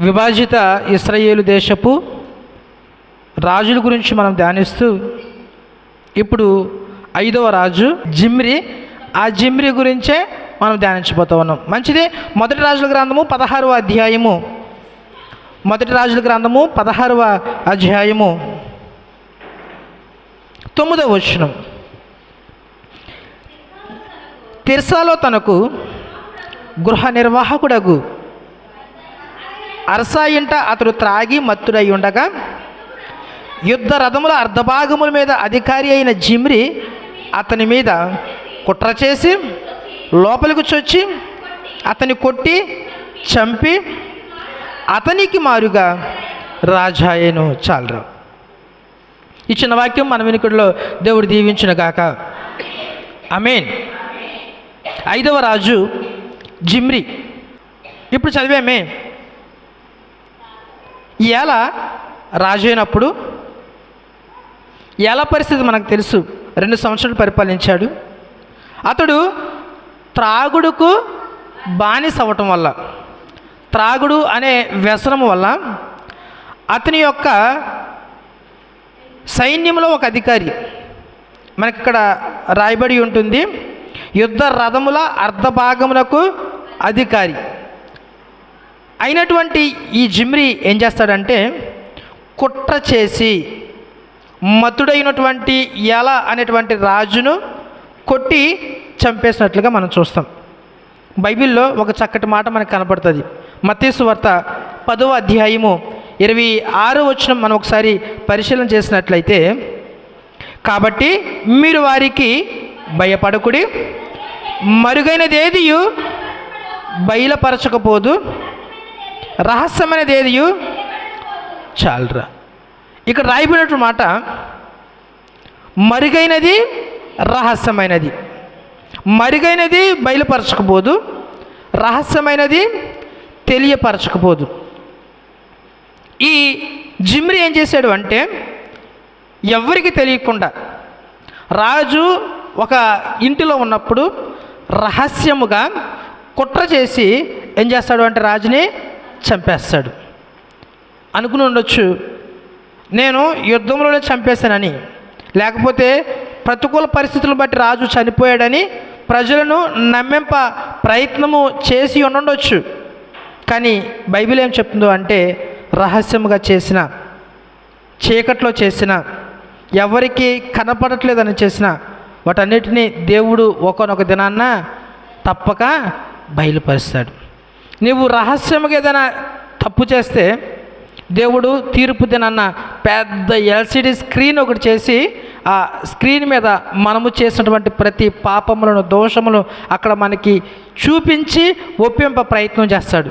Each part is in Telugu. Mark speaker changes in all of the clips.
Speaker 1: విభాజిత ఇస్రయేలు దేశపు రాజుల గురించి మనం ధ్యానిస్తూ ఇప్పుడు ఐదవ రాజు జిమ్రి. ఆ జిమ్రి గురించే మనం ధ్యానించబోతా ఉన్నాం. మంచిది. మొదటి రాజుల గ్రంథము పదహారవ అధ్యాయము. మొదటి రాజుల గ్రంథము పదహారవ అధ్యాయము. తొమ్మిదవ వచనం. తిర్సాలో తనకు గృహ నిర్వాహకుడగు అరసాయింట అతడు త్రాగి మత్తుడై ఉండగా యుద్ధ రథముల అర్ధభాగముల మీద అధికారి అయిన జిమ్రి అతని మీద కుట్ర చేసి లోపలికి చొచ్చి అతని కొట్టి చంపి అతనికి మారుగా రాజాయను చాలరా. ఈ చిన్న వాక్యం మన వెనుకడిలో దేవుడు దీవించిన గాక. అమేన్ ఐదవ రాజు జిమ్రి. ఇప్పుడు చదివామే. ఎలా రాజు అయినప్పుడు పరిస్థితి మనకు తెలుసు. రెండు సంవత్సరాలు పరిపాలించాడు. అతడు త్రాగుడుకు బానిస అవ్వటం వల్ల త్రాగుడు అనే వ్యసనం వల్ల అతని యొక్క సైన్యంలో ఒక అధికారి మనకి ఇక్కడ రాయబడి ఉంటుంది యుద్ధ రథముల అర్ధభాగములకు అధికారి. అయినటువంటి ఈ జిమ్రి ఏం చేస్తాడంటే కుట్ర చేసి మతుడైనటువంటి ఎల అనేటువంటి రాజును కొట్టి చంపేసినట్లుగా మనం చూస్తాం. బైబిల్లో ఒక చక్కటి మాట మనకు కనపడుతుంది. మత్తీసు వార్త పదవ అధ్యాయము ఇరవై ఆరు వచ్చిన మనం ఒకసారి పరిశీలన చేసినట్లయితే కాబట్టి మీరు వారికి భయపడకుడి మరుగైనది బయలుపరచకపోదు రహస్యమైనది ఏది? చాలరా. ఇక్కడ రాయిపోయినట్టు మాట మరుగైనది రహస్యమైనది. మరుగైనది బయలుపరచకపోదు రహస్యమైనది తెలియపరచకపోదు. ఈ జిమ్రి ఏం చేశాడు అంటే ఎవరికి తెలియకుండా రాజు ఒక ఇంటిలో ఉన్నప్పుడు రహస్యముగా కుట్ర చేసి ఏం చేస్తాడు అంటే రాజుని చంపేస్తాడు. అనుకుని ఉండొచ్చు. నేను యుద్ధంలోనే చంపేశానని. లేకపోతే ప్రతికూల పరిస్థితులను బట్టి రాజు చనిపోయాడని ప్రజలను నమ్మింప ప్రయత్నము చేసి ఉండొచ్చు. కానీ బైబిల్ ఏం చెప్తుందో అంటే రహస్యముగా చేసిన చీకట్లో చేసిన ఎవరికి కనపడట్లేదని చేసిన వాటన్నిటినీ దేవుడు ఒకనొక దినాన్న తప్పక బయలుపరుస్తాడు. నీవు రహస్యముగా ఏదైనా తప్పు చేస్తే దేవుడు తీర్పు దినన్న పెద్ద ఎల్సిడి స్క్రీన్ ఒకటి చేసి ఆ స్క్రీన్ మీద మనము చేసినటువంటి ప్రతి పాపములను దోషములు అక్కడ మనకి చూపించి ఒప్పింప ప్రయత్నం చేస్తాడు.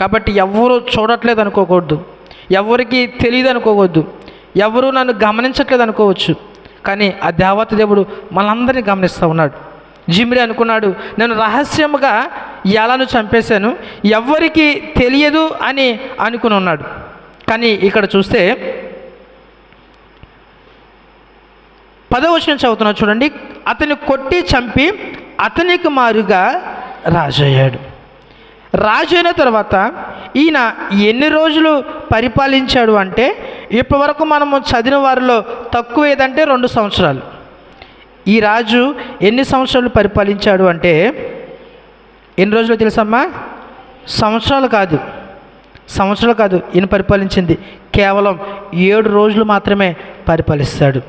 Speaker 1: కాబట్టి ఎవరు చూడట్లేదు అనుకోకూడదు. ఎవరికి తెలియదు అనుకోవద్దు ఎవరు నన్ను గమనించట్లేదు అనుకోవచ్చు. కానీ ఆ దేవత దేవుడు మనందరినీ గమనిస్తూ ఉన్నాడు. జిమ్రి అనుకున్నాడు నేను రహస్యముగా ఎలాను చంపేశాను. ఎవరికి తెలియదు అని అనుకుని ఉన్నాడు. కానీ ఇక్కడ చూస్తే పదవచనం చదువుతున్నా చూడండి. అతన్ని కొట్టి చంపి అతనికి మారుగా రాజయ్యాడు. రాజైన తర్వాత ఈయన ఎన్ని రోజులు పరిపాలించాడు అంటే ఇప్పటివరకు మనము చదివిన వారిలో తక్కువ ఏదంటే రెండు సంవత్సరాలు. ఈ రాజు ఎన్ని సంవత్సరాలు పరిపాలించాడు అంటే ఎన్ని రోజులు తెలుసమ్మా? సంవత్సరాలు కాదు. సంవత్సరాలు కాదు ఈయన పరిపాలించింది. కేవలం ఏడు రోజులు మాత్రమే పరిపాలిస్తాడు.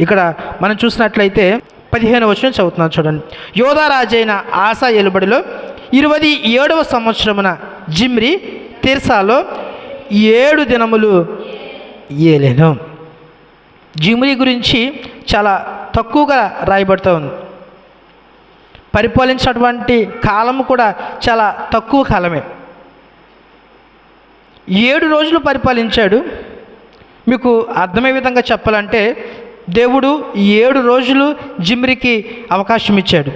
Speaker 1: ఇక్కడ మనం చూసినట్లయితే పదిహేను వచ్చిన చదువుతున్నాను చూడండి. యోధారాజైన ఆశా ఎలుబడిలో ఇరవై ఏడవ సంవత్సరమున జిమ్రి తీర్సాలో ఏడు దినములు ఏలేను. జిమ్రి గురించి చాలా తక్కువగా రాయబడుతూ ఉంది. పరిపాలించినటువంటి కాలం కూడా చాలా తక్కువ కాలమే. ఏడు రోజులు పరిపాలించాడు. మీకు అర్థమయ్యే విధంగా చెప్పాలంటే దేవుడు ఏడు రోజులు జిమ్రికి అవకాశం ఇచ్చాడు.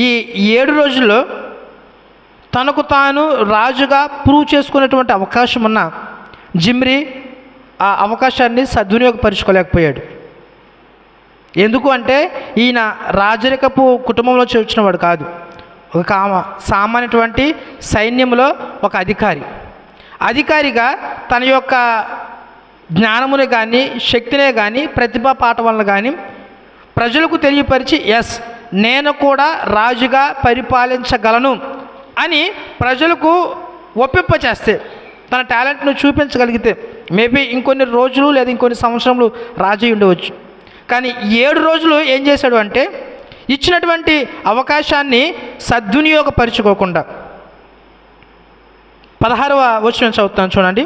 Speaker 1: ఈ ఏడు రోజుల్లో తనకు తాను రాజుగా ప్రూవ్ చేసుకునేటువంటి అవకాశం ఉన్న జిమ్రి ఆ అవకాశాన్ని సద్వినియోగపరుచుకోలేకపోయాడు. ఎందుకు అంటే ఈయన రాజరికపు కుటుంబంలో వచ్చినవాడు కాదు. ఒక కామ సామాన్యటువంటి సైన్యంలో ఒక అధికారి. అధికారిగా తన యొక్క జ్ఞానముని కానీ శక్తినే కానీ ప్రతిభా పాఠవాలను కానీ ప్రజలకు తెలియపరిచి ఎస్ నేను కూడా రాజుగా పరిపాలించగలను అని ప్రజలకు ఒప్పింపచేస్తే తన టాలెంట్ను చూపించగలిగితే మేబీ ఇంకొన్ని రోజులు లేదా ఇంకొన్ని సంవత్సరములు రాజు ఉండవచ్చు కానీ ఏడు రోజులు ఏం చేశాడు అంటే ఇచ్చినటువంటి అవకాశాన్ని సద్వినియోగపరుచుకోకుండా. పదహారవ వచనం చదువుతాను చూడండి.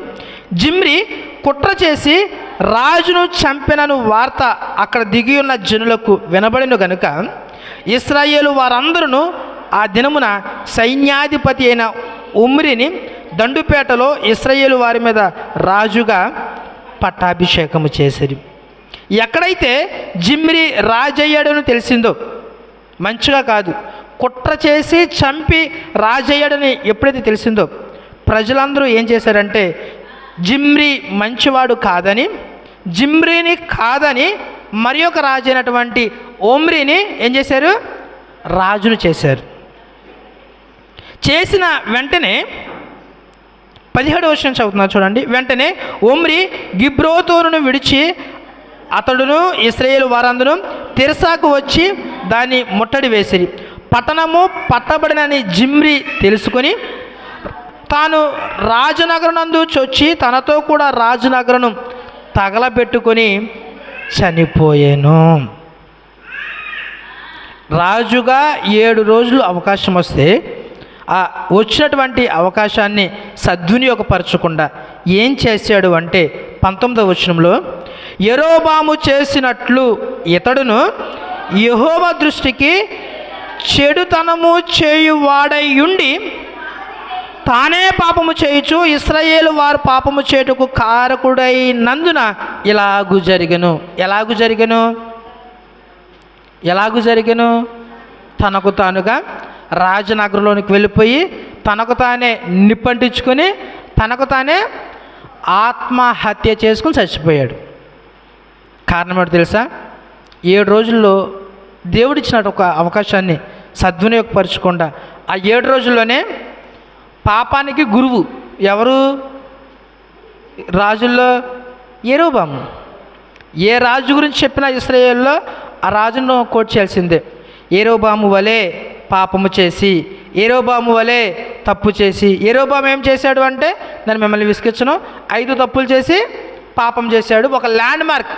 Speaker 1: జిమ్రి కుట్ర చేసి రాజును చంపినను వార్త అక్కడ దిగి ఉన్న జనులకు వినబడిన గనుక ఇస్రాయేలు వారందరూ ఆ దినమున సైన్యాధిపతి అయిన ఉమ్రిని దండుపేటలో ఇస్రాయేలు వారి మీద రాజుగా పట్టాభిషేకము చేసిరి. ఎక్కడైతే జిమ్రి రాజయ్యాడని తెలిసిందో మంచిగా కాదు కుట్ర చేసి చంపి రాజయ్యాడని ఎప్పుడైతే తెలిసిందో ప్రజలందరూ ఏం చేశారంటే జిమ్రి మంచివాడు కాదని జిమ్రిని కాదని మరి ఒక రాజు అయినటువంటి ఓమ్రిని ఏం చేశారు? రాజును చేశారు. చేసిన వెంటనే పదిహేడు వర్షం చదువుతున్నా చూడండి వెంటనే ఓమ్రి గిబ్రోతోను విడిచి అతడును ఇస్రాయేల్ వారందరూ తిరసాకు వచ్చి దాన్ని ముట్టడి వేసిరి. పట్టణము పట్టబడినని జిమ్రి తెలుసుకొని తాను రాజనగరనందు చొచ్చి తనతో కూడా రాజనగరను తగలబెట్టుకొని చనిపోయాను. రాజుగా ఏడు రోజులు అవకాశం వస్తే ఆ వచ్చినటువంటి అవకాశాన్ని సద్వినియోగపరచకుండా ఏం చేశాడు అంటే పంతొమ్మిదవ వచనంలో ఎరోబాము చేసినట్లు ఇతడును యహోవ దృష్టికి చెడుతనము చేయువాడై ఉండి తానే పాపము చేయుచు ఇస్రాయేలు వారు పాపము చేయుటకు కారకుడైనందున ఇలాగు జరిగను? ఎలాగు జరిగను? ఎలాగు జరిగను? తనకు తానుగా రాజనగరంలోనికి వెళ్ళిపోయి తనకు తానే నిప్పంటించుకొని తనకు తానే ఆత్మహత్య చేసుకుని చచ్చిపోయాడు. కారణం ఏంటో తెలుసా? ఏడు రోజుల్లో దేవుడిచ్చిన ఒక అవకాశాన్ని సద్వినియోగపరచకుండా ఆ ఏడు రోజుల్లోనే పాపానికి గురువు ఎవరు? రాజుల్లో ఏరోబాము ఏ రాజు గురించి చెప్పినా ఇస్రాయేల్లో ఆ రాజును కోట్ చేయాల్సిందే. ఏరోబాము వలె పాపము చేసి ఏరోబాము వలె తప్పు చేసి ఏరోబాము ఏం చేశాడు అంటే నేను మిమ్మల్ని విసిగించను ఐదు తప్పులు చేసి పాపం చేశాడు. ఒక ల్యాండ్ మార్క్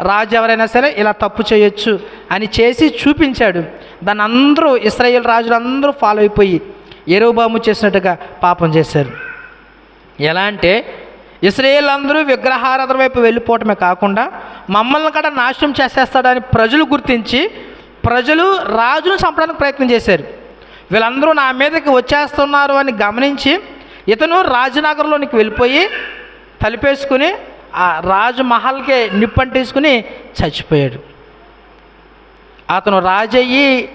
Speaker 1: రాజు ఎవరైనా సరే ఇలా తప్పు చేయొచ్చు అని చేసి చూపించాడు. దాన్ని అందరూ ఇస్రాయేల్ రాజులందరూ ఫాలో అయిపోయి ఎరువుబాము చేసినట్టుగా పాపం చేశారు. ఎలా అంటే ఇస్రాయేల్ అందరూ విగ్రహారాధన వైపు వెళ్ళిపోవటమే కాకుండా మమ్మల్ని కూడా నాశనం చేసేస్తాడని ప్రజలు గుర్తించి ప్రజలు రాజును చంపడానికి ప్రయత్నం చేశారు. వీళ్ళందరూ నా మీదకి వచ్చేస్తున్నారు అని గమనించి ఇతను రాజనగర్లోనికి వెళ్ళిపోయి తలిపేసుకుని ఆ రాజు మహల్కే నిప్పంటేసుకుని చచ్చిపోయాడు. అతను రాజయ్యి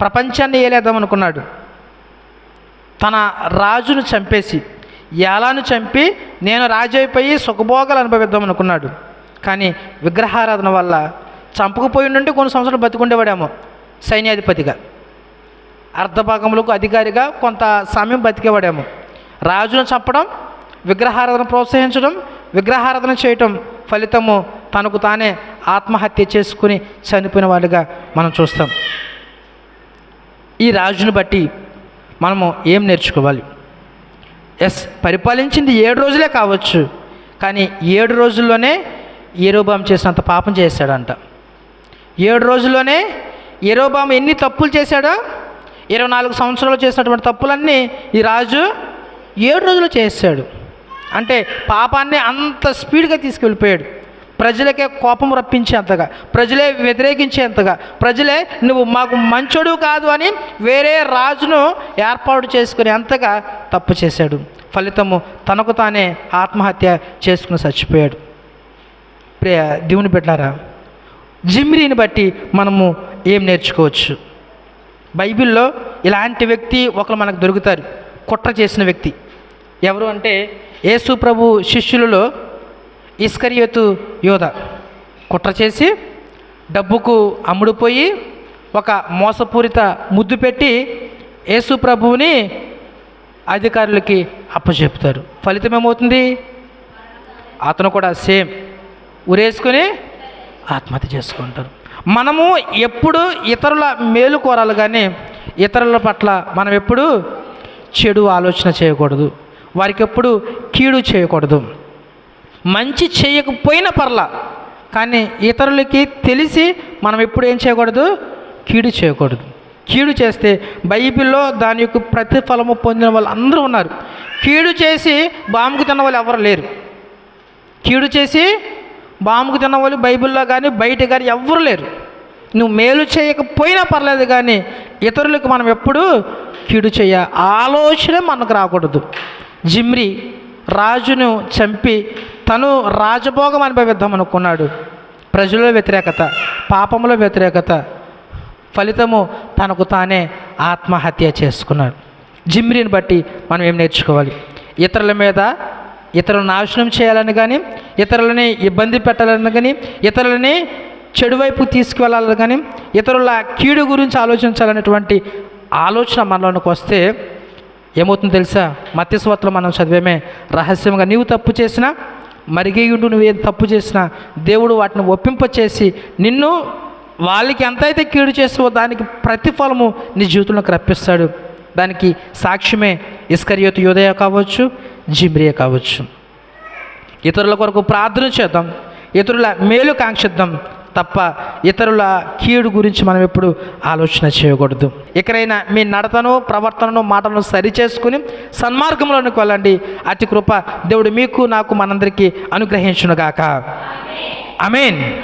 Speaker 1: ప్రపంచాన్ని ఏలేద్దామనుకున్నాడు తన రాజును చంపేసి ఎలాను చంపి నేను రాజైపోయి సుఖభోగాలు అనుభవిద్దాం అనుకున్నాడు. కానీ విగ్రహారాధన వల్ల చంపకపోయి నుండి కొన్ని సంవత్సరాలు బతికుండేవాడేమో సైన్యాధిపతిగా. అర్ధభాగములకు అధికారిగా కొంత సమయం బతికేవాడేమో. రాజును చంపడం విగ్రహారాధన ప్రోత్సహించడం విగ్రహారాధన చేయటం ఫలితము తనకు తానే ఆత్మహత్య చేసుకుని చనిపోయిన వాడిగా మనం చూస్తాం. ఈ రాజును బట్టి మనము ఏం నేర్చుకోవాలి? ఎస్ పరిపాలించింది ఏడు రోజులే కావచ్చు కానీ ఏడు రోజుల్లోనే ఏరోబాం చేసినంత పాపం చేశాడంట. ఏడు రోజుల్లోనే ఏరోబాం ఎన్ని తప్పులు చేశాడో ఇరవై నాలుగు సంవత్సరాలు చేసినటువంటి తప్పులన్నీ ఈ రాజు ఏడు రోజులు చేశాడు. అంటే పాపాన్ని అంత స్పీడ్గా తీసుకెళ్ళిపోయాడు. ప్రజలకే కోపం రప్పించేంతగా ప్రజలే వ్యతిరేకించేంతగా ప్రజలే నువ్వు మాకు మంచోడు కాదు అని వేరే రాజును ఏర్పాటు చేసుకునే అంతగా తప్పు చేశాడు. ఫలితము తనకు తానే ఆత్మహత్య చేసుకుని చచ్చిపోయాడు. ప్రియ దేవుని బిడ్డారా జిమ్రీని బట్టి మనము ఏం నేర్చుకోవచ్చు? బైబిల్లో ఇలాంటి వ్యక్తి ఒకరు మనకు దొరుకుతారు. కుట్ర చేసిన వ్యక్తి. ఎవరు అంటే యేసు ప్రభు శిష్యులలో ఇస్కరియోతు యోధ. కుట్ర చేసి డబ్బుకు అమ్ముడుపోయి ఒక మోసపూరిత ముద్దు పెట్టి యేసు ప్రభువుని అధికారులకి అప్పచెప్తారు. ఫలితం ఏమవుతుంది? అతను కూడా సేమ్ ఉరేసుకొని ఆత్మహత్య చేసుకుంటారు. మనము ఎప్పుడు ఇతరుల మేలు కోరాలి కానీ ఇతరుల పట్ల మనం ఎప్పుడు చెడు ఆలోచన చేయకూడదు. వారికి ఎప్పుడు కీడు చేయకూడదు. మంచి చేయకపోయినా పర్లా కానీ ఇతరులకి తెలిసి మనం ఎప్పుడు ఏం చేయకూడదు? కీడు చేయకూడదు. కీడు చేస్తే బైబిల్లో దాని యొక్క ప్రతిఫలము పొందిన వాళ్ళు అందరూ ఉన్నారు. కీడు చేసి బాంబుకు తిన్న వాళ్ళు ఎవరు లేరు. కీడు చేసి బాంబుకు తిన్న వాళ్ళు బైబిల్లో కానీ బయట కానీ ఎవ్వరు లేరు. నువ్వు మేలు చేయకపోయినా పర్లేదు కానీ ఇతరులకు మనం ఎప్పుడు కీడు చేయ ఆలోచన మనకు రాకూడదు. జిమ్రి రాజును చంపి తను రాజభోగం అనుభవిద్దాం అనుకున్నాడు. ప్రజల వ్యతిరేకత పాపముల వ్యతిరేకత ఫలితము తనకు తానే ఆత్మహత్య చేసుకున్నాడు. జిమ్రిని బట్టి మనం ఏం నేర్చుకోవాలి? ఇతరుల మీద ఇతరులను నాశనం చేయాలని కానీ ఇతరులని ఇబ్బంది పెట్టాలని కానీ ఇతరులని చెడువైపు తీసుకువెళ్ళాలని కానీ ఇతరుల కీడు గురించి ఆలోచించాలనేటువంటి ఆలోచన మనలోనికి వస్తే ఏమవుతుందో తెలుసా? మత్స్యవత్తులు మనం చదివేమే రహస్యంగా నీవు తప్పు చేసినా మరిగేయుడు నువ్వేం తప్పు చేసినా దేవుడు వాటిని ఒప్పింపచేసి నిన్ను వాళ్ళకి ఎంతైతే కీడు చేస్తావో దానికి ప్రతిఫలము నీ జీవితంలోకి రప్పిస్తాడు. దానికి సాక్ష్యమే ఇస్కరియోతు యోదయ కావచ్చు జిమ్రియే కావచ్చు. ఇతరుల కొరకు ప్రార్థన చేద్దాం. ఇతరుల మేలు కాంక్షిద్దాం. తప్ప ఇతరుల కీడు గురించి మనం ఎప్పుడు ఆలోచన చేయకూడదు. ఎక్కడైనా మీ నడతను ప్రవర్తనను మాటలను సరిచేసుకుని సన్మార్గంలోనికి వెళ్ళండి. అతి కృప దేవుడు మీకు నాకు మనందరికీ అనుగ్రహించునుగాక. అమేన్